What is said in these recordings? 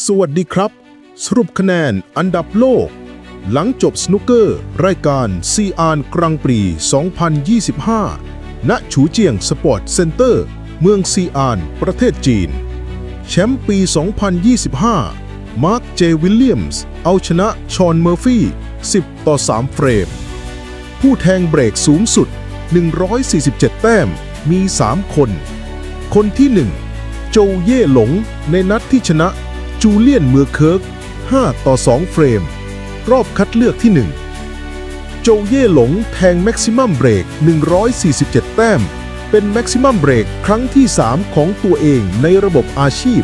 สวัสดีครับ สรุปคะแนนอันดับโลก หลังจบสนุกเกอร์ รายการซีอานกรังปรี 2025 ณ ฉูเจียงสปอร์ตเซ็นเตอร์ เมืองซีอาน ประเทศจีน แชมป์ปี 2025 มาร์ค เจ วิลเลียมส์ เอาชนะชอน เมอร์ฟี่ 10 ต่อ 3 เฟรม ผู้แทงเบรกสูงสุด 147 แต้ม มี 3 คน คนที่ 1 โจเย่หลงในนัดที่ชนะ จูเลียนเมือร์เคิร์ก 5 ต่อ 2 เฟรม รอบคัดเลือกที่ 1 โจเย่หลงแทงแม็กซิมัมเบรก 147 แต้ม เป็นแม็กซิมัมเบรกครั้งที่ 3 ของตัวเองในระบบอาชีพ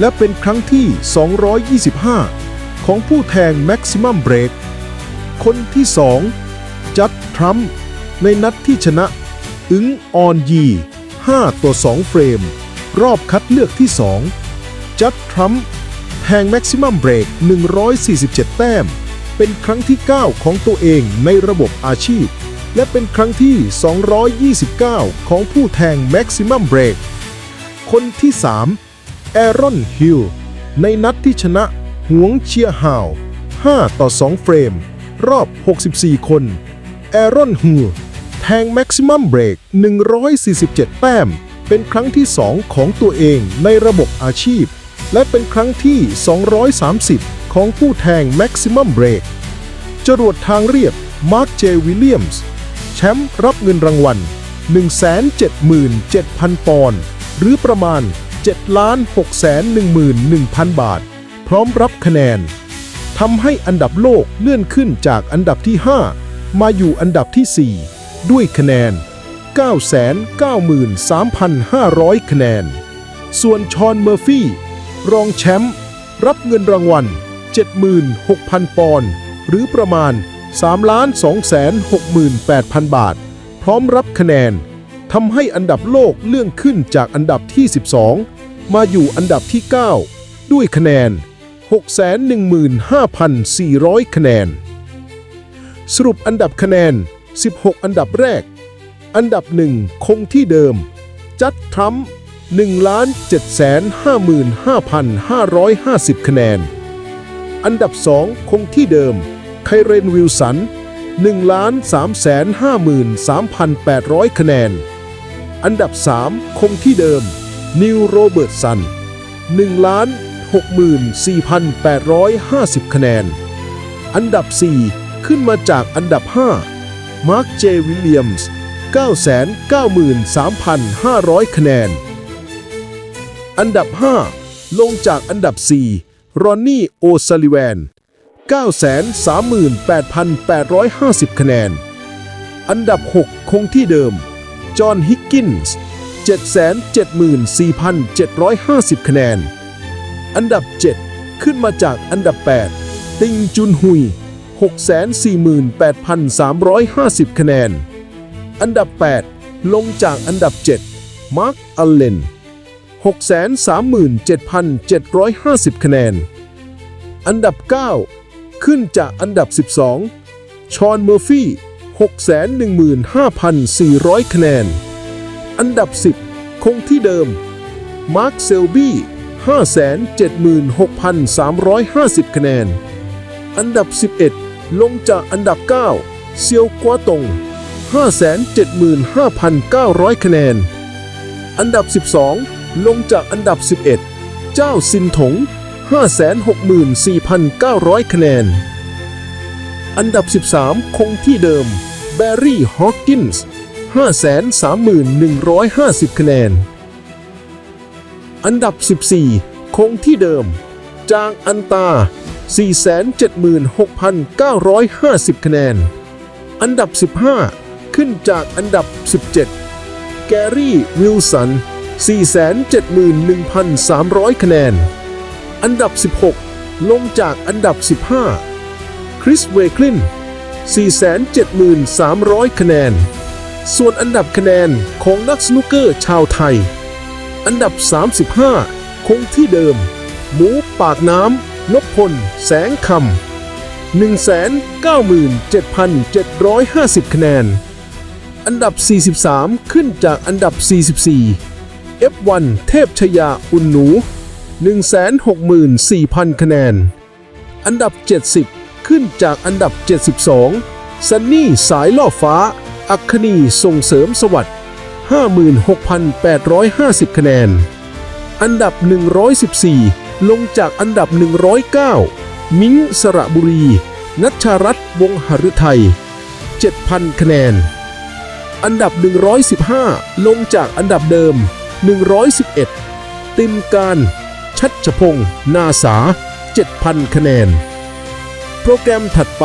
และเป็นครั้งที่ 225 ของผู้แทงแม็กซิมัมเบรก คนที่ 2 จัดทรัมป์ในนัดที่ชนะ อึงออนยี 5 ต่อ 2 เฟรม รอบคัดเลือกที่ 2 จัดทรัมป์ แทงแม็กซิมัมเบรก147 แต้ม เป็นครั้งที่ 9 ของตัวเองในระบบอาชีพ และเป็นครั้งที่ 229 ของผู้แทงแม็กซิมัมเบรกคนที่ 3 แอรอนฮิลในนัดที่ชนะหวงเชียฮาว 5 ต่อ 2 เฟรม รอบ 64 คนแอรอนฮิลแทงแม็กซิมัมเบรก147 แต้ม เป็นครั้งที่ 2 ของตัวเองในระบบอาชีพ และเป็นครั้งที่ 230 ของผู้แทงแม็กซิมัมเบรกจรวดทางเรียบมาร์คเจวิลเลียมส์แชมป์รับเงินรางวัล 177,000 ปอนด์หรือประมาณ 7,611,000 บาท พร้อมรับคะแนนทำให้อันดับโลกเลื่อนขึ้นจากอันดับที่ 5 มาอยู่อันดับที่ 4 ด้วยคะแนน 993,500 คะแนน ส่วนชอนเมอร์ฟี่ รองแชมป์รับเงินรางวัล 76,000 ปอนด์หรือประมาณ 3,268,000 บาท พร้อมรับคะแนนทำให้อันดับโลกเลื่อนขึ้นจากอันดับที่ 12 มาอยู่อันดับที่ 9 ด้วยคะแนน 615,400 คะแนน สรุปอันดับคะแนน 16 อันดับแรก อันดับ1คงที่เดิม จัดทรัมป์ 1,755,550 คะแนน อันดับ 2 คงที่เดิม ไคเรนวิลสัน 1,353,800 คะแนน อันดับ 3 คงที่เดิม นิวโรเบิร์ตสัน 1,64,850 คะแนน อันดับ 4 ขึ้นมาจากอันดับ 5 มาร์ค เจ วิลเลียมส์993,500 คะแนน อันดับ 5 ลงจากอันดับ 4 รอนนี่โอซัลิแวน 938,850 คะแนน อันดับ 6 คงที่เดิม จอห์นฮิกกินส์ 774,750 คะแนน อันดับ 7 ขึ้นมาจากอันดับ 8 ติงจุนฮุย 648,350 คะแนน อันดับ 8 ลงจากอันดับ 7 มาร์ค อัลเลน 637,750 คะแนน อันดับ 9 ขึ้นจากอันดับ 12 ชอนเมอร์ฟี่ 615,400 คะแนน อันดับ 10 คงที่เดิม มาร์คเซลบี้ 576,350 คะแนน อันดับ 11 ลงจากอันดับ 9 เซียวกัวตง 575,900 คะแนน อันดับ 12 ลงจากอันดับ 11 เจ้าซินถง 564,900 คะแนน อันดับ 13 คงที่เดิม แบร์รี่ ฮอ w กินส์ 531,150 คะแนน อันดับ 14 คงที่เดิม จางอันตา 476,950 คะแนน อันดับ 15 ขึ้นจากอันดับ 17 แกรี่ วิลสัน 471,300 คะแนน อันดับ 16 ลงจากอันดับ 15 คริสเวคลิน 473,000 คะแนน ส่วนอันดับคะแนนของนักสนุกเกอร์ชาวไทย อันดับ 35 คงที่เดิม หมูปากน้ำนพพล แสงคำ197,750 คะแนน อันดับ 43 ขึ้นจากอันดับ 44 F1 เทพชยาอุ่นหนู 164,000 คะแนน อันดับ 70 ขึ้นจากอันดับ 72 ซันนี่สายล่อฟ้า อัคคณีส่งเสริมสวัสดิ์ 56,850 คะแนน อันดับ 114 ลงจากอันดับ 109 มิ้งสระบุรี นัชชารัตน์วงหฤทัย 7,000 คะแนน อันดับ 115 ลงจากอันดับเดิม 111 ติมการชัชพงศ์นาสา 7,000 คะแนน โปรแกรมถัดไป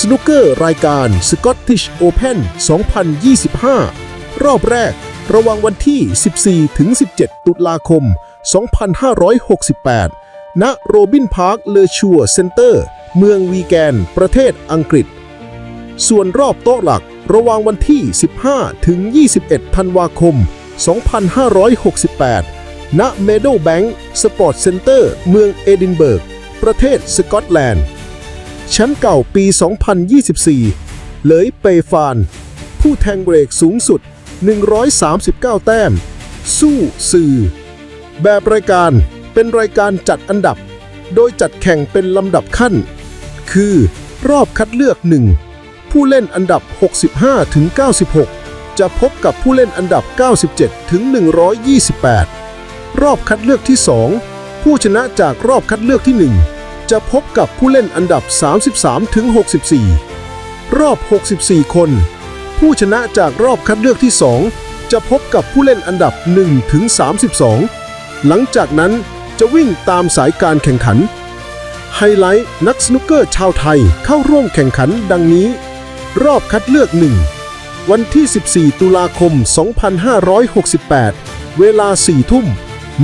สนุกเกอร์รายการ Scottish Open 2025 รอบแรก ระว่างวันที่ 14-17 ตุลาคม 2568 ณ โรบินพาร์คเลชัวเซ็นเตอร์ เมืองวีแกน ประเทศอังกฤษ ส่วนรอบโต๊ะหลักระหว่างวันที่ 15 ถึง 21 ธันวาคม 2568 ณเมโดแบงค์สปอร์ตเซ็นเตอร์เมืองเอดินเบิร์ก ประเทศสกอตแลนด์ แชมป์เก่าปี 2024 เลยเปฟาน ผู้แทงเบรกสูงสุด 139 แต้ม สู้สื่อ แบบรายการเป็นรายการจัดอันดับ โดยจัดแข่งเป็นลำดับขั้น คือรอบคัดเลือก 1 ผู้เล่นอันดับ 65ถึง96 จะพบกับผู้เล่นอันดับ 97 ถึง 128 รอบคัดเลือกที่ 2 ผู้ชนะจากรอบคัดเลือกที่ 1 จะพบกับผู้เล่นอันดับ 33 ถึง 64 รอบ 64 คน ผู้ชนะจากรอบคัดเลือกที่ 2 จะพบกับผู้เล่นอันดับ 1 ถึง 32 หลังจากนั้นจะวิ่งตามสายการแข่งขัน ไฮไลท์นักสนุกเกอร์ชาวไทยเข้าร่วมแข่งขันดังนี้ รอบคัดเลือก 1 วันที่ 14 ตุลาคม 2568 เวลา 4 ทุ่ม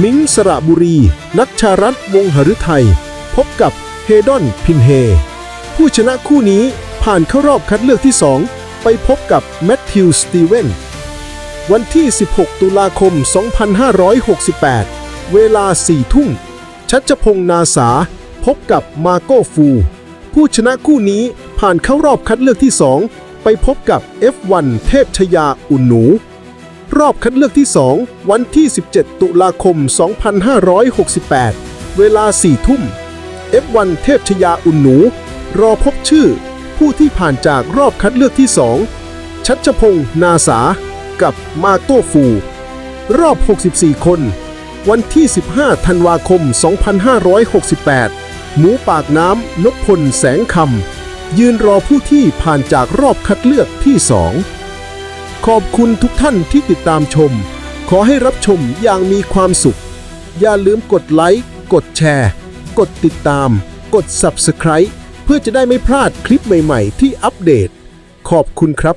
มิงสระบุรี นักชารัตน์วงหฤทัย พบกับเฮดอนพินเฮ ผู้ชนะคู่นี้ผ่านเข้ารอบคัดเลือกที่ 2 ไปพบกับแมทธิวสตีเวนวันที่ 16 ตุลาคม 2568 เวลา 4 ทุ่ม ชัชพงศ์นาสา พบกับมาโกฟู ผู้ชนะคู่นี้ผ่านเข้ารอบคัดเลือกที่ 2 ไปพบกับ F1 เทพชยาอุ่นหนู รอบคัดเลือกที่ 2 วันที่ 17 ตุลาคม 2568 เวลา 4 ทุ่ม F1 เทพชยาอุ่นหนู รอพบชื่อ ผู้ที่ผ่านจากรอบคัดเลือกที่ 2 ชัชพงศ์นาสา กับมาโตฟู รอบ 64 คน วันที่ 15 ธันวาคม 2568 หมูปากน้ำนพพลแสงคำ ยืนรอผู้ที่ผ่านจากรอบคัดเลือกที่ 2 ขอบคุณทุกท่านที่ติดตามชม ขอให้รับชมอย่างมีความสุข อย่าลืมกดไลค์ กดแชร์ กดติดตาม กด Subscribe เพื่อจะได้ไม่พลาดคลิปใหม่ ๆ ที่อัปเดต ขอบคุณครับ